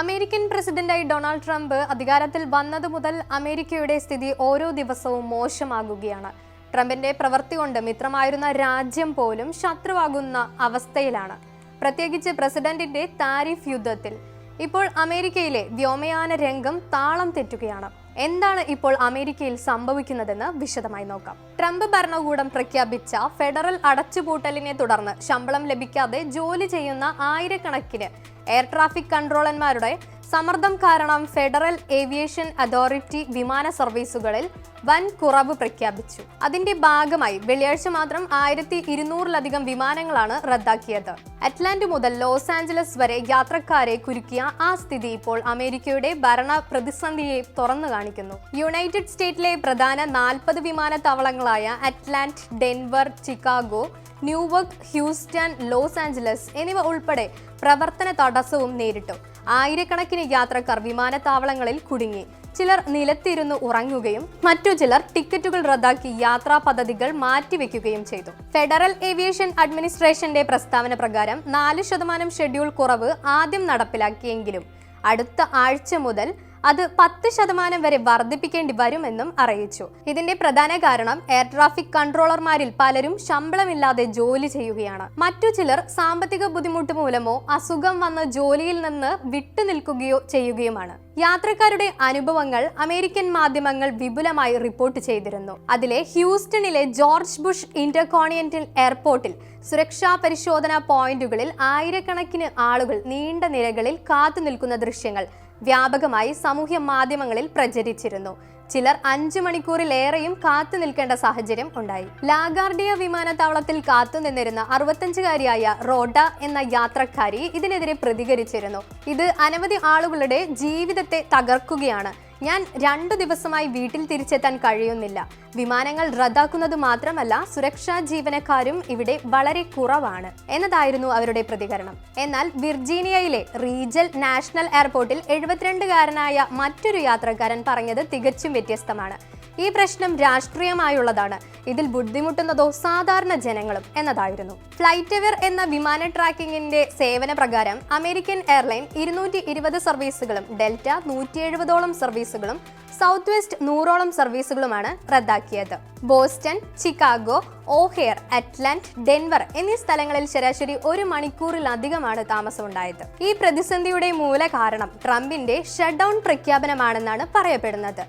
American പ്രസിഡന്റായി Donald Trump അധികാരത്തിൽ വന്നതു മുതൽ അമേരിക്കയുടെ സ്ഥിതി ഓരോ ദിവസവും മോശമാകുകയാണ്. ട്രംപിന്റെ പ്രവൃത്തി കൊണ്ട് മിത്രമായിരുന്ന രാജ്യം പോലും ശത്രുവാകുന്ന അവസ്ഥയിലാണ്. പ്രത്യേകിച്ച് പ്രസിഡന്റിന്റെ താരിഫ് യുദ്ധത്തിൽ. ഇപ്പോൾ അമേരിക്കയിലെ വ്യോമയാന രംഗം താളം തെറ്റുകയാണ്. എന്താണ് ഇപ്പോൾ അമേരിക്കയിൽ സംഭവിക്കുന്നതെന്ന് വിശദമായി നോക്കാം. ട്രംപ് ഭരണകൂടം പ്രഖ്യാപിച്ച ഫെഡറൽ അടച്ചുപൂട്ടലിനെ തുടർന്ന് ശമ്പളം ലഭിക്കാതെ ജോലി ചെയ്യുന്ന ആയിരക്കണക്കിന് എയർ ട്രാഫിക് കൺട്രോളർമാരുടെ സമ്മർദ്ദം കാരണം ഫെഡറൽ ഏവിയേഷൻ അതോറിറ്റി വിമാന സർവീസുകളിൽ വൻ കുറവ് പ്രഖ്യാപിച്ചു. അതിന്റെ ഭാഗമായി വെള്ളിയാഴ്ച മാത്രം ആയിരത്തി ഇരുന്നൂറിലധികം വിമാനങ്ങളാണ് റദ്ദാക്കിയത്. അറ്റ്ലാന്റ് മുതൽ ലോസ് ആഞ്ചലസ് വരെ യാത്രക്കാരെ കുരുക്കിയ ആ സ്ഥിതി ഇപ്പോൾ അമേരിക്കയുടെ ഭരണ പ്രതിസന്ധിയെ തുറന്നു കാണിക്കുന്നു. യുണൈറ്റഡ് സ്റ്റേറ്റിലെ പ്രധാന നാൽപ്പത് വിമാനത്താവളങ്ങളായ Atlanta Denver Chicago Newark Houston Los Angeles എന്നിവ ഉൾപ്പെടെ പ്രവർത്തന തടസ്സവും നേരിട്ടു. ആയിരക്കണക്കിന് യാത്രക്കാർ വിമാനത്താവളങ്ങളിൽ കുടുങ്ങി. ചിലർ നിലത്തിരുന്ന് ഉറങ്ങുകയും മറ്റു ചിലർ ടിക്കറ്റുകൾ റദ്ദാക്കി യാത്രാ പദ്ധതികൾ മാറ്റിവെക്കുകയും ചെയ്തു. ഫെഡറൽ ഏവിയേഷൻ അഡ്മിനിസ്ട്രേഷന്റെ പ്രസ്താവന പ്രകാരം നാല് ശതമാനം ഷെഡ്യൂൾ കുറവ് ആദ്യം നടപ്പിലാക്കിയെങ്കിലും അടുത്ത ആഴ്ച മുതൽ അത് പത്ത് ശതമാനം വരെ വർദ്ധിപ്പിക്കേണ്ടി വരുമെന്നും അറിയിച്ചു. ഇതിന്റെ പ്രധാന കാരണം എയർ ട്രാഫിക് കൺട്രോളർമാരിൽ പലരും ശമ്പളമില്ലാതെ ജോലി ചെയ്യുകയാണ്. മറ്റു ചിലർ സാമ്പത്തിക ബുദ്ധിമുട്ട് മൂലമോ അസുഖം വന്ന ജോലിയിൽ നിന്ന് വിട്ടുനിൽക്കുകയോ ചെയ്യുകയുമാണ്. യാത്രക്കാരുടെ അനുഭവങ്ങൾ അമേരിക്കൻ മാധ്യമങ്ങൾ വിപുലമായി റിപ്പോർട്ട് ചെയ്തിരുന്നു. അതിലെ ഹ്യൂസ്റ്റണിലെ ജോർജ് ബുഷ് ഇന്റർകോണിയന്റൽ എയർപോർട്ടിൽ സുരക്ഷാ പരിശോധനാ പോയിന്റുകളിൽ ആയിരക്കണക്കിന് ആളുകൾ നീണ്ട നിരകളിൽ കാത്തു നിൽക്കുന്ന ദൃശ്യങ്ങൾ വ്യാപകമായി സാമൂഹ്യ മാധ്യമങ്ങളിൽ പ്രചരിച്ചിരുന്നു. ചിലർ അഞ്ചു മണിക്കൂറിലേറെയും കാത്തു നിൽക്കേണ്ട സാഹചര്യം ഉണ്ടായി. ലാഗാർഡിയ വിമാനത്താവളത്തിൽ കാത്തു നിന്നിരുന്ന അറുപത്തഞ്ചുകാരിയായ റോഡ എന്ന യാത്രക്കാരി ഇതിനെതിരെ പ്രതികരിച്ചിരുന്നു. ഇത് അനവധി ആളുകളുടെ ജീവിതത്തെ തകർക്കുകയാണ്. ഞാൻ രണ്ടു ദിവസമായി വീട്ടിൽ തിരിച്ചെത്താൻ കഴിയുന്നില്ല. വിമാനങ്ങൾ റദ്ദാക്കുന്നത് മാത്രമല്ല സുരക്ഷാ ജീവനക്കാരും ഇവിടെ വളരെ കുറവാണ് എന്നതായിരുന്നു അവരുടെ പ്രതികരണം. എന്നാൽ വിർജീനിയയിലെ റീജൽ നാഷണൽ എയർപോർട്ടിൽ എഴുപത്തിരണ്ടുകാരനായ മറ്റൊരു യാത്രക്കാരൻ പറഞ്ഞത് തികച്ചും വ്യത്യസ്തമാണ്. ഈ പ്രശ്നം രാഷ്ട്രീയമായുള്ളതാണ്. ഇതിൽ ബുദ്ധിമുട്ടുന്നതോ സാധാരണ ജനങ്ങളും എന്നതായിരുന്നു. ഫ്ലൈറ്റ് എവർ എന്ന വിമാന ട്രാക്കിംഗിന്റെ സേവന പ്രകാരം അമേരിക്കൻ എയർലൈൻ ഇരുന്നൂറ്റി ഇരുപത് സർവീസുകളും ഡെൽറ്റ നൂറ്റി എഴുപതോളം സർവീസുകളും സൗത്ത് വെസ്റ്റ് നൂറോളം സർവീസുകളുമാണ് റദ്ദാക്കിയത്. Boston Chicago O'Hare Atlanta Denver എന്നീ സ്ഥലങ്ങളിൽ ശരാശരി ഒരു മണിക്കൂറിലധികമാണ് താമസമുണ്ടായത്. ഈ പ്രതിസന്ധിയുടെ മൂല കാരണം ട്രംപിന്റെ ഷട്ട് ഡൗൺ പ്രഖ്യാപനമാണെന്നാണ് പറയപ്പെടുന്നത്.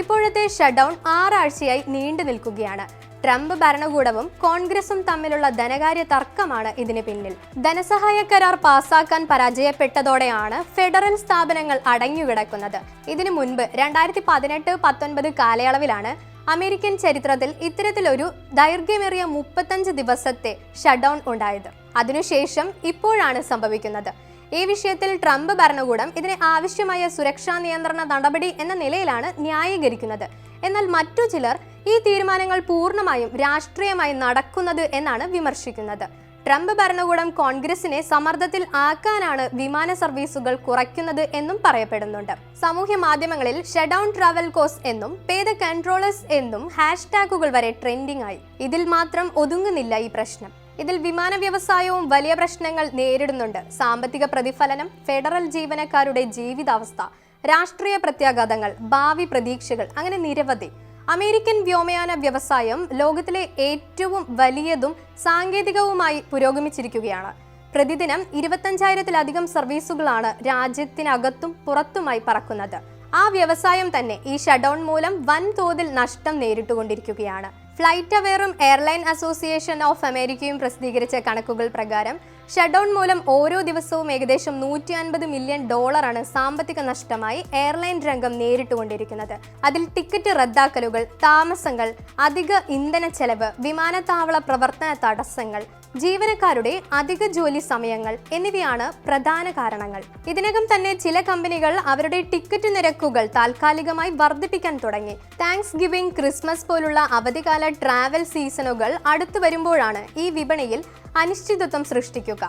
ഇപ്പോഴത്തെ ഷട്ട് ഡൗൺ ആറാഴ്ചയായി നീണ്ടു നിൽക്കുകയാണ്. ട്രംപ് ഭരണകൂടവും കോൺഗ്രസും തമ്മിലുള്ള ധനകാര്യ തർക്കമാണ് ഇതിന് പിന്നിൽ. ധനസഹായ കരാർ പാസാക്കാൻ പരാജയപ്പെട്ടതോടെയാണ് ഫെഡറൽ സ്ഥാപനങ്ങൾ അടങ്ങിക്കിടക്കുന്നത് ഇതിനു മുൻപ് രണ്ടായിരത്തി പതിനെട്ട് പത്തൊൻപത് കാലയളവിലാണ് അമേരിക്കൻ ചരിത്രത്തിൽ ഇത്തരത്തിലൊരു ദൈർഘ്യമേറിയ മുപ്പത്തഞ്ച് ദിവസത്തെ ഷട്ട് ഡൗൺ ഉണ്ടായത്. അതിനുശേഷം ഇപ്പോഴാണ് സംഭവിക്കുന്നത്. ഈ വിഷയത്തിൽ ട്രംപ് ഭരണകൂടം ഇതിന് ആവശ്യമായ സുരക്ഷാ നിയന്ത്രണ നടപടി എന്ന നിലയിലാണ് ന്യായീകരിക്കുന്നത്. എന്നാൽ മറ്റു ചിലർ ഈ തീരുമാനങ്ങൾ പൂർണമായും രാഷ്ട്രീയമായി നടക്കുന്നത് എന്നാണ് വിമർശിക്കുന്നത്. ട്രംപ് ഭരണകൂടം കോൺഗ്രസിനെ സമ്മർദ്ദത്തിൽ ആക്കാനാണ് വിമാന സർവീസുകൾ കുറയ്ക്കുന്നത് എന്നും പറയപ്പെടുന്നുണ്ട്. സാമൂഹ്യ മാധ്യമങ്ങളിൽ ഷഡൌൺ ട്രാവൽ കോസ് എന്നും പേ ദ കൺട്രോളേഴ്സ് എന്നും ഹാഷ്ടാഗുകൾ വരെ ട്രെൻഡിംഗ് ആയി. ഇതിൽ മാത്രം ഒതുങ്ങുന്നില്ല ഈ പ്രശ്നം. ഇതിൽ വിമാന വ്യവസായവും വലിയ പ്രശ്നങ്ങൾ നേരിടുന്നുണ്ട്. സാമ്പത്തിക പ്രതിഫലനം ഫെഡറൽ ജീവനക്കാരുടെ ജീവിതാവസ്ഥ രാഷ്ട്രീയ പ്രത്യാഘാതങ്ങൾ ഭാവി പ്രതീക്ഷകൾ അങ്ങനെ നിരവധി. അമേരിക്കൻ വ്യോമയാന വ്യവസായം ലോകത്തിലെ ഏറ്റവും വലിയതും സാങ്കേതികവുമായി പുരോഗമിച്ചിരിക്കുകയാണ്. പ്രതിദിനം ഇരുപത്തഞ്ചായിരത്തിലധികം സർവീസുകളാണ് രാജ്യത്തിനകത്തും പുറത്തുമായി പറക്കുന്നത്. ആ വ്യവസായം തന്നെ ഈ ഷട്ട്ഡൗൺ മൂലം വൻതോതിൽ നഷ്ടം നേരിട്ടുകൊണ്ടിരിക്കുകയാണ്. ഫ്ലൈറ്റ് അവെയറും എയർലൈൻ അസോസിയേഷൻ ഓഫ് അമേരിക്കയും പ്രസിദ്ധീകരിച്ച കണക്കുകൾ പ്രകാരം ഷട്ട്ഡൗൺ മൂലം ഓരോ ദിവസവും ഏകദേശം നൂറ്റി അൻപത് മില്യൺ ഡോളറാണ് സാമ്പത്തിക നഷ്ടമായി എയർലൈൻ രംഗം നേരിട്ടുകൊണ്ടിരിക്കുന്നത്. അതിൽ ടിക്കറ്റ് റദ്ദാക്കലുകൾ താമസങ്ങൾ അധിക ഇന്ധന ചെലവ് വിമാനത്താവള പ്രവർത്തന തടസ്സങ്ങൾ ജീവനക്കാരുടെ അധിക ജോലി സമയങ്ങൾ എന്നിവയാണ് പ്രധാന കാരണങ്ങൾ. ഇതിനകം തന്നെ ചില കമ്പനികൾ അവരുടെ ടിക്കറ്റ് നിരക്കുകൾ താൽക്കാലികമായി വർദ്ധിപ്പിക്കാൻ തുടങ്ങി. താങ്ക്സ് ഗിവിംഗ് ക്രിസ്മസ് പോലുള്ള അവധികാല ട്രാവൽ സീസണുകൾ അടുത്തു വരുമ്പോഴാണ് ഈ വിപണിയിൽ അനിശ്ചിതത്വം സൃഷ്ടിക്കുക.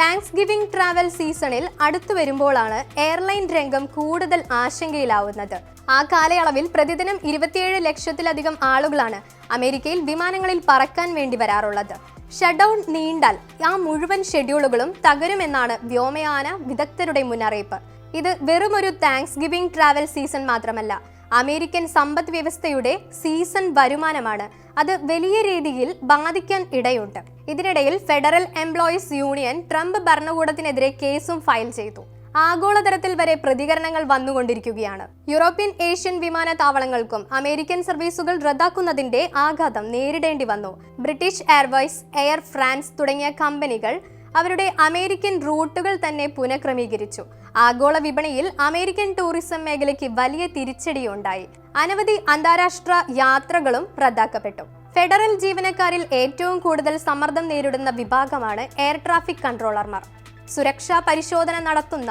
താങ്ക്സ് ഗിവിംഗ് ട്രാവൽ സീസണിൽ അടുത്തു വരുമ്പോഴാണ് എയർലൈൻ രംഗം കൂടുതൽ ആശങ്കയിലാവുന്നത്. ആ കാലയളവിൽ പ്രതിദിനം ഇരുപത്തിയേഴ് ലക്ഷത്തിലധികം ആളുകളാണ് അമേരിക്കയിൽ വിമാനങ്ങളിൽ പറക്കാൻ വേണ്ടി വരാറുള്ളത്. ഷട്ട്ഡൗൺ നീണ്ടാൽ ആ മുഴുവൻ ഷെഡ്യൂളുകളും തകരുമെന്നാണ് വ്യോമയാന വിദഗ്ധരുടെ മുന്നറിയിപ്പ്. ഇത് വെറുമൊരു താങ്ക്സ് ഗിവിംഗ് ട്രാവൽ സീസൺ മാത്രമല്ല അമേരിക്കൻ സമ്പദ് വ്യവസ്ഥയുടെ സീസൺ വരുമാനമാണ്. അത് വലിയ രീതിയിൽ ബാധിക്കാൻ ഇടയുണ്ട്. ഇതിനിടയിൽ ഫെഡറൽ എംപ്ലോയീസ് യൂണിയൻ ട്രംപ് ഭരണകൂടത്തിനെതിരെ കേസും ഫയൽ ചെയ്തു. ആഗോളതലത്തിൽ വരെ പ്രതികരണങ്ങൾ വന്നുകൊണ്ടിരിക്കുകയാണ്. യൂറോപ്യൻ ഏഷ്യൻ വിമാനത്താവളങ്ങൾക്കും അമേരിക്കൻ സർവീസുകൾ റദ്ദാക്കുന്നതിന്റെ ആഘാതം നേരിടേണ്ടി വന്നു. ബ്രിട്ടീഷ് എയർവേസ് എയർ ഫ്രാൻസ് തുടങ്ങിയ കമ്പനികൾ അവരുടെ അമേരിക്കൻ റൂട്ടുകൾ തന്നെ പുനഃക്രമീകരിച്ചു. ആഗോള വിപണിയിൽ അമേരിക്കൻ ടൂറിസം മേഖലയ്ക്ക് വലിയ തിരിച്ചടിയുണ്ടായി. അനവധി അന്താരാഷ്ട്ര യാത്രകളും റദ്ദാക്കപ്പെട്ടു. ഫെഡറൽ ജീവനക്കാരിൽ ഏറ്റവും കൂടുതൽ സമ്മർദ്ദം നേരിടുന്ന വിഭാഗമാണ് എയർ ട്രാഫിക് കൺട്രോളർമാർ. സുരക്ഷാ പരിശോധന നടത്തുന്ന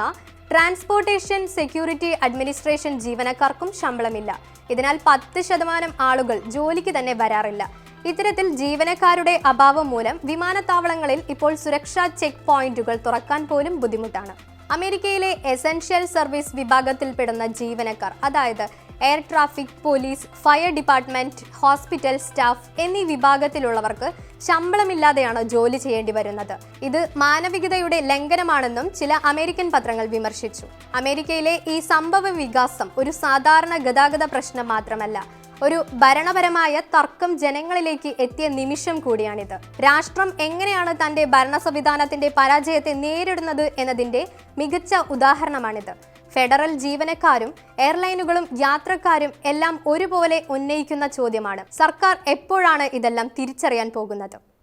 ട്രാൻസ്പോർട്ടേഷൻ സെക്യൂരിറ്റി അഡ്മിനിസ്ട്രേഷൻ ജീവനക്കാർക്കും ശമ്പളമില്ല. ഇതിനാൽ പത്ത് ശതമാനം ആളുകൾ ജോലിക്ക് തന്നെ വരാറില്ല. ഇത്തരത്തിൽ ജീവനക്കാരുടെ അഭാവം മൂലം വിമാനത്താവളങ്ങളിൽ ഇപ്പോൾ സുരക്ഷാ ചെക്ക് പോയിന്റുകൾ തുറക്കാൻ പോലും ബുദ്ധിമുട്ടാണ്. അമേരിക്കയിലെ എസൻഷ്യൽ സർവീസ് വിഭാഗത്തിൽപ്പെടുന്ന ജീവനക്കാർ അതായത് air traffic police fire department hospital staff എന്നീ വിഭാഗത്തിലുള്ളവർക്ക് ശമ്പളമില്ലാതെയാണ് ജോലി ചെയ്യേണ്ടി വരുന്നത്. ഇത് മാനവികതയുടെ ലംഘനമാണെന്നും ചില അമേരിക്കൻ പത്രങ്ങൾ വിമർശിച്ചു. അമേരിക്കയിലെ ഈ സംഭവ വികാസം ഒരു സാധാരണ ഗതാഗത പ്രശ്നം മാത്രമല്ല ഒരു ഭരണപരമായ തർക്കം ജനങ്ങളിലേക്ക് എത്തിയ നിമിഷം കൂടിയാണിത്. രാഷ്ട്രം എങ്ങനെയാണ് തന്റെ ഭരണ സംവിധാനത്തിന്റെ പരാജയത്തെ നേരിടുന്നത് എന്നതിന്റെ മികച്ച ഉദാഹരണമാണിത്. ഫെഡറൽ ജീവനക്കാരും എയർലൈനുകളും യാത്രക്കാരും എല്ലാം ഒരുപോലെ ഉന്നയിക്കുന്ന ചോദ്യമാണ്. സർക്കാർ എപ്പോഴാണ് ഇതെല്ലാം തിരിച്ചറിയാൻ പോകുന്നത്?